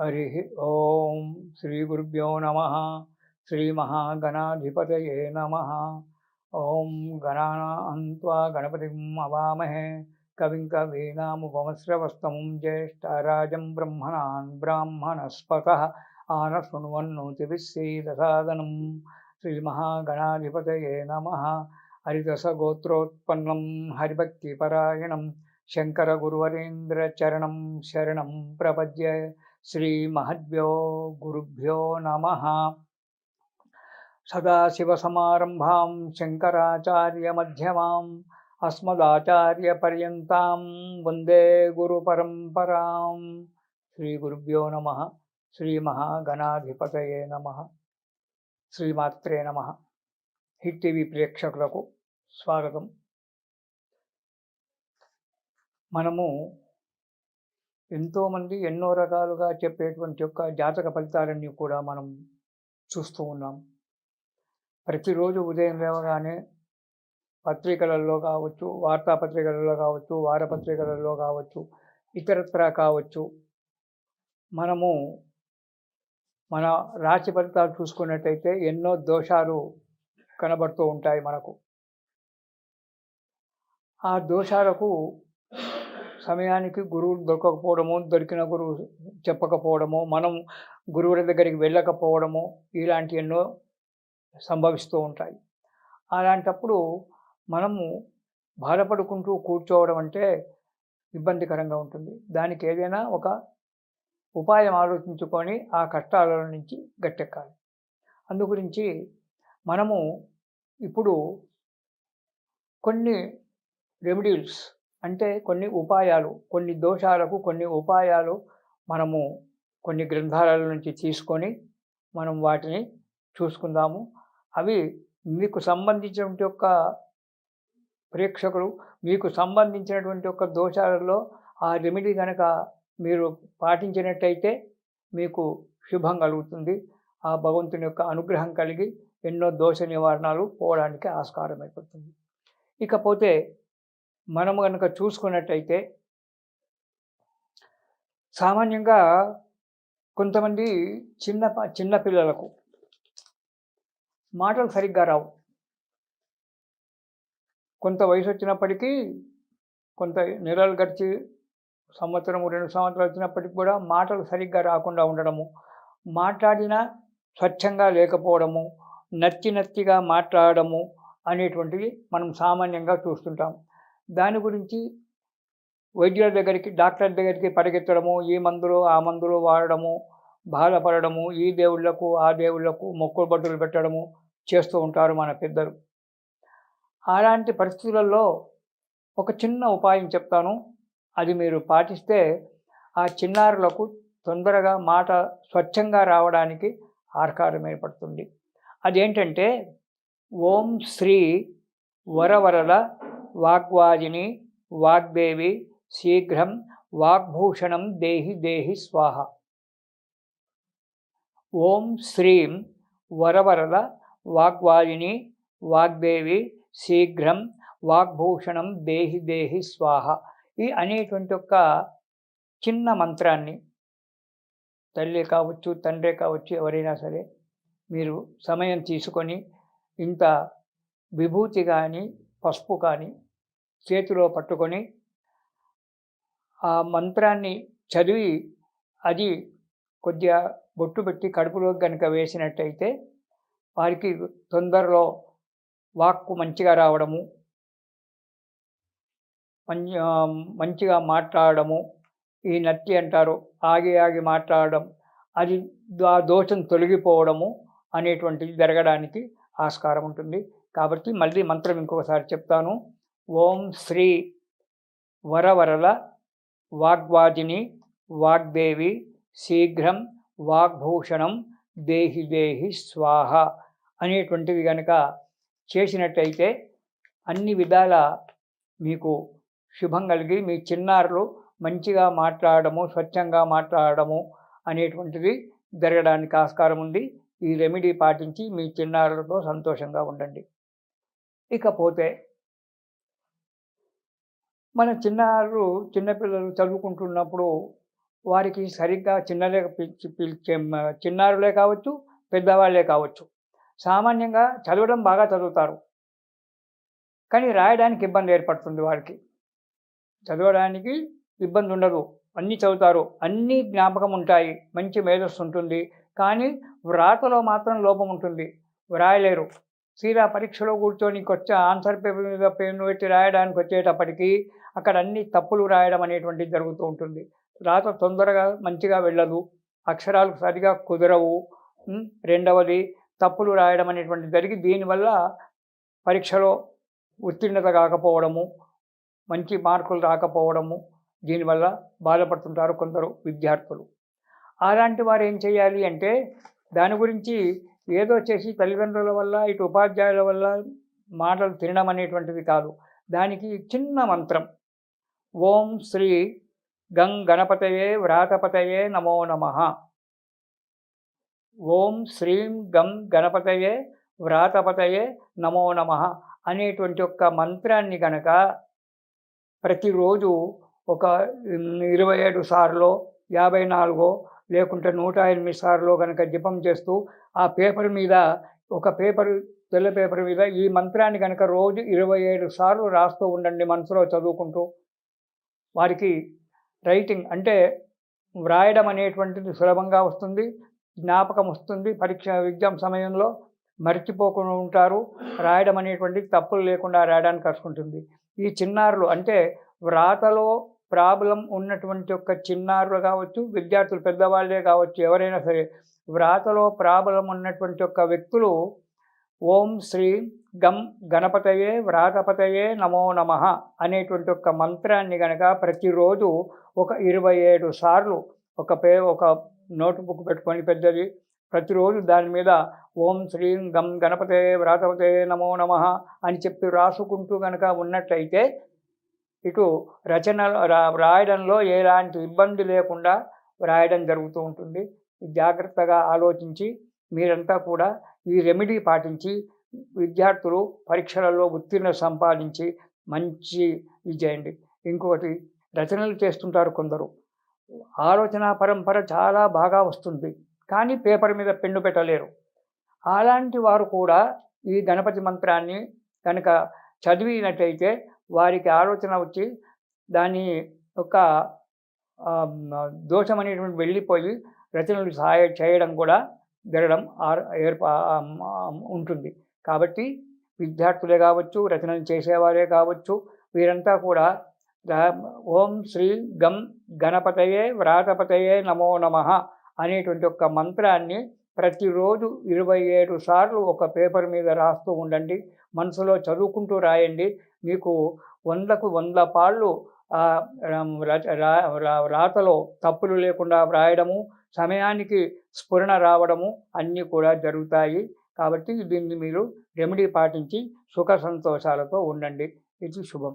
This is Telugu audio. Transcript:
హరి ఓం శ్రీ గురుభ్యో నమ శ్రీమహాగణాధిపతయే నమ ఓం గణానాన్వా గణపతిం అవామహే కవిం కవీనాముపమశ్రవస్తం జ్యేష్ఠరాజం బ్రహ్మణాన్ బ్రాహ్మణస్పత ఆన శృణ్వన్నోతి విశ్రీదసాదనం శ్రీమహాగణాధిపతయే నమ హరిదసగోత్రోత్పన్నం హరిభక్తిపరాయణం శంకరగురువరేంద్రచరణం శరణం ప్రపద్య శ్రీమహద్భ్యో గురుభ్యో నమ. సదాశివసమారంభాం శంకరాచార్యమ్యమాం అస్మదాచార్యపర్యంతం వందే గురుపరంపరాం. శ్రీగురుభ్యో నమ. శ్రీమహాగణాధిపతయే నమ. శ్రీమాత్రే నమ. హిట్ టీవీ ప్రేక్షకులకు స్వాగతం. మనము ఎంతోమంది ఎన్నో రకాలుగా చెప్పేటువంటి యొక్క జాతక ఫలితాలన్నీ కూడా మనం చూస్తూ ఉన్నాం. ప్రతిరోజు ఉదయం లేవగానే పత్రికలలో కావచ్చు వార్తాపత్రికలలో కావచ్చు వారపత్రికలలో కావచ్చు ఇతరత్రా కావచ్చు మనము మన రాశి ఫలితాలు చూసుకున్నట్టయితే ఎన్నో దోషాలు కనబడుతూ ఉంటాయి మనకు. ఆ దోషాలకు సమయానికి గురువు దొరకకపోవడము దొరికిన గురువు చెప్పకపోవడము మనం గురువుల దగ్గరికి వెళ్ళకపోవడము ఇలాంటి ఎన్నో సంభవిస్తూ ఉంటాయి. అలాంటప్పుడు మనము బాధపడుకుంటూ కూర్చోవడం అంటే ఇబ్బందికరంగా ఉంటుంది. దానికి ఏదైనా ఒక ఉపాయం ఆలోచించుకొని ఆ కష్టాల నుంచి గట్టెక్కాలి. అందు గురించి మనము ఇప్పుడు కొన్ని రెమెడీస్ అంటే కొన్ని ఉపాయాలు కొన్ని దోషాలకు కొన్ని ఉపాయాలు మనము కొన్ని గ్రంథాల నుంచి తీసుకొని మనం వాటిని చూసుకుందాము. అవి మీకు సంబంధించినటువంటి యొక్క ప్రేక్షకులు మీకు సంబంధించినటువంటి యొక్క దోషాలలో ఆ రెమెడీ కనుక మీరు పాటించినట్టయితే మీకు శుభం కలుగుతుంది. ఆ భగవంతుని యొక్క అనుగ్రహం కలిగి ఎన్నో దోష నివారణలు పోవడానికి ఆస్కారం అయిపోతుంది ఇకపోతే మనము కనుక చూసుకున్నట్టయితే సామాన్యంగా కొంతమంది చిన్న చిన్నపిల్లలకు మాటలు సరిగ్గా రావు. కొంత వయసు వచ్చినప్పటికీ కొంత నెలలు గడిచి సంవత్సరము రెండు సంవత్సరాలు వచ్చినప్పటికి కూడా మాటలు సరిగ్గా రాకుండా ఉండడము మాట్లాడినా స్వచ్ఛంగా లేకపోవడము నచ్చి నచ్చిగా మాట్లాడడము అనేటువంటివి మనం సామాన్యంగా చూస్తుంటాం. దాని గురించి వైద్యుల దగ్గరికి డాక్టర్ దగ్గరికి పరిగెత్తడము ఈ మందులు ఆ మందులు వాడడము బాధపడడము ఈ దేవుళ్ళకు ఆ దేవుళ్ళకు మొక్కులు బట్టులు పెట్టడము చేస్తూ ఉంటారు మన పెద్దలు. అలాంటి పరిస్థితులలో ఒక చిన్న ఉపాయం చెప్తాను. అది మీరు పాటిస్తే ఆ చిన్నారులకు తొందరగా మాట స్వచ్ఛంగా రావడానికి ఆర్కారం ఏర్పడుతుంది. అదేంటంటే ఓం శ్రీ వరవరల వాగ్వాజిని వాగ్దేవి శీఘ్రం వాగ్భూషణం దేహి దేహి స్వాహ. ఓం శ్రీం వరవరల వాగ్వాజిని వాగ్దేవి శీఘ్రం వాగ్భూషణం దేహి దేహి స్వాహ. ఈ అనేటువంటి ఒక చిన్న మంత్రాన్ని తల్లి కావచ్చు తండ్రి కావచ్చు ఎవరైనా సరే మీరు సమయం తీసుకొని ఇంత విభూతి కానీ పసుపు కానీ చేతిలో పట్టుకొని ఆ మంత్రాన్ని చదివి అది కొద్దిగా బొట్టు పెట్టి కడుపులో కనుక వేసినట్టయితే వారికి తొందరలో వాక్కు మంచిగా రావడము మంచిగా మాట్లాడడము ఈ నత్తి అంటారు ఆగి ఆగి మాట్లాడడం అది ఆ దోషం తొలగిపోవడము అనేటువంటిది జరగడానికి ఆస్కారం ఉంటుంది. కాబట్టి మళ్ళీ మంత్రం ఇంకొకసారి చెప్తాను. ఓం శ్రీ వరవరల వాగ్వాదిని వాగ్దేవి శీఘ్రం వాగ్భూషణం దేహి దేహి స్వాహ అనేటువంటివి కనుక చేసినట్టయితే అన్ని విధాల మీకు శుభం కలిగి మీ చిన్నారులు మంచిగా మాట్లాడము స్వచ్ఛంగా మాట్లాడము అనేటువంటిది జరగడానికి ఆస్కారం ఉంది. ఈ రెమెడీ పాటించి మీ చిన్నారులతో సంతోషంగా ఉండండి. ఇకపోతే మన చిన్నారు చిన్నపిల్లలు చదువుకుంటున్నప్పుడు వారికి సరిగ్గా చిన్నలే పిలిచి పిలిచే చిన్నారులే కావచ్చు పెద్దవాళ్ళే కావచ్చు. సామాన్యంగా చదవడం బాగా చదువుతారు. కానీ రాయడానికి ఇబ్బంది ఏర్పడుతుంది వారికి. చదవడానికి ఇబ్బంది ఉండదు. అన్నీ చదువుతారు. అన్నీ జ్ఞాపకం ఉంటాయి. మంచి మేధస్సు ఉంటుంది. కానీ వ్రాతలో మాత్రం లోపం ఉంటుంది. వ్రాయలేరు. సీరా పరీక్షలో కూర్చొని వచ్చే ఆన్సర్ పేపర్ మీద పెన్ను పెట్టి రాయడానికి వచ్చేటప్పటికీ అక్కడ అన్ని తప్పులు రాయడం అనేటువంటిది జరుగుతూ ఉంటుంది. రాత తొందరగా మంచిగా వెళ్ళదు. అక్షరాలు సరిగా కుదరవు. రెండవది తప్పులు రాయడం అనేటువంటిది జరిగి దీనివల్ల పరీక్షలో ఉత్తీర్ణత కాకపోవడము మంచి మార్కులు రాకపోవడము దీనివల్ల బాధపడుతుంటారు కొందరు విద్యార్థులు. అలాంటి వారు ఏం చేయాలి అంటే దాని గురించి ఏదో చేసి తల్లిదండ్రుల వల్ల ఇటు ఉపాధ్యాయుల వల్ల మాటలు తినడం అనేటువంటిది కాదు. దానికి చిన్న మంత్రం. ఓం శ్రీ గం గణపతయే వ్రాతపతయే నమో నమః. ఓం శ్రీం గం గణపతయే వ్రాతపతయే నమో నమః అనేటువంటి ఒక మంత్రాన్ని గనక ప్రతిరోజు ఒక ఇరవై ఏడు సార్లు యాభై నాలుగో లేకుంటే నూట ఎనిమిది సార్లు కనుక జపం చేస్తూ ఆ పేపర్ మీద ఒక పేపర్ తెల్ల పేపర్ మీద ఈ మంత్రాన్ని కనుక రోజు ఇరవై ఏడు సార్లు రాస్తూ ఉండండి మనసులో చదువుకుంటూ. వారికి రైటింగ్ అంటే వ్రాయడం అనేటువంటిది సులభంగా వస్తుంది జ్ఞాపకం వస్తుంది పరీక్ష ఎగ్జామ్ సమయంలో మర్చిపోకుండా ఉంటారు రాయడం అనేటువంటిది తప్పులు లేకుండా రాయడానికి కలుసుకుంటుంది ఈ చిన్నారులు అంటే వ్రాతలో ప్రాబ్లం ఉన్నటువంటి ఒక చిన్నారులు కావచ్చు విద్యార్థులు పెద్దవాళ్ళే కావచ్చు ఎవరైనా సరే వ్రాతలో ప్రాబ్లం ఉన్నటువంటి ఒక వ్యక్తులు ఓం శ్రీ గం గణపతయే వ్రాతపతయే నమో నమ అనేటువంటి ఒక మంత్రాన్ని గనక ప్రతిరోజు ఒక ఇరవై ఏడు సార్లు ఒక పే ఒక నోట్బుక్ పెట్టుకొని పెద్దది ప్రతిరోజు దాని మీద ఓం శ్రీం గం గణపతే వ్రాతపతే నమో నమ అని చెప్పి రాసుకుంటూ గనక ఉన్నట్లయితే ఇటు రచన రా- రాయడంలో ఎలాంటి ఇబ్బంది లేకుండా రాయడం జరుగుతూ ఉంటుంది. జాగ్రత్తగా ఆలోచించి మీరంతా కూడా ఈ రెమెడీ పాటించి విద్యార్థులు పరీక్షలలో ఉత్తీర్ణ సంపాదించి మంచి ఇది చేయండి. ఇంకొకటి రచనలు చేస్తుంటారు కొందరు. ఆలోచన పరంపర చాలా బాగా వస్తుంది కానీ పేపర్ మీద పెన్ను పెట్టలేరు. అలాంటి వారు కూడా ఈ గణపతి మంత్రాన్ని కనుక చదివినట్టయితే వారికి ఆలోచన వచ్చి దాని యొక్క దోషం అనేటువంటి వెళ్ళిపోయి రచనలు సహాయ చేయడం కూడా జరగడం ఏర్పా ఉంటుంది. కాబట్టి విద్యార్థులే కావచ్చు రచనలు చేసేవారే కావచ్చు వీరంతా కూడా ఓం శ్రీ గం గణపతయే వ్రాతపతయే నమో నమః అనేటువంటి ఒక మంత్రాన్ని ప్రతిరోజు ఇరవై ఏడు సార్లు ఒక పేపర్ మీద రాస్తూ ఉండండి. మనసులో చదువుకుంటూ రాయండి. మీకు వందకు వంద పాళ్ళు రచ- రాతలో తప్పులు లేకుండా వ్రాయడము సమయానికి స్ఫురణ రావడము అన్నీ కూడా జరుగుతాయి. కాబట్టి దీన్ని మీరు రెమెడీ పాటించి సుఖ సంతోషాలతో ఉండండి. ఇది శుభం.